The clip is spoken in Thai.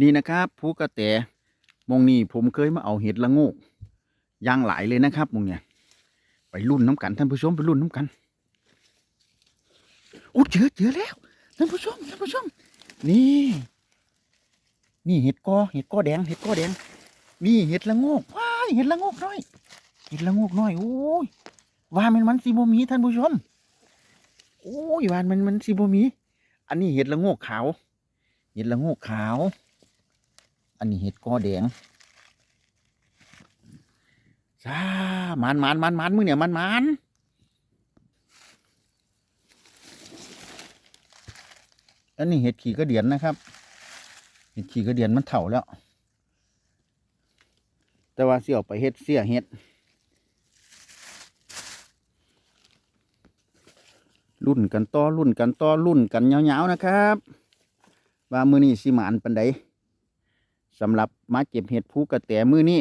นี่นะครับภูกระแตมองนี่ผมเคยมาเอาเห็ดละโงกย่างหลายเลยนะครับมองเนี่ยไปรุ่นน้ำกันท่านผู้ชมไปรุ่นน้ำกันอู้เจอเจอแล้วท่านผู้ชมท่านผู้ชม นี่ นี่เห็ดกอเห็ดกอแดงเห็ดกอแดงนี่เห็ดละโงกว้ายเห็ดละโงกน้อยเห็ดละโงกน้อยโอ้ยว่ามันมันสีบมีท่านผู้ชมโอ้ยว่ามันมันสีบมี อันนี้เห็ดละโงกขาวเห็ดละโงกขาว อันนี้เห็ดกอแดงจ้ามันมันมันมันมือเนี่ยมันมันอันนี้เห็ดขี่กระเดียนนะครับ เห็ดขี่กระเดียนมันเถ่าแล้ว แต่ว่าเสี่ยวไปเห็ดเสียเห็ด รุ่นกันต่อรุ่นกันต่อรุ่นกันยาวๆนะครับ ว่ามือนี้สิหมานปันใด สำหรับมาเก็บเห็ดภูกระแตมือนี้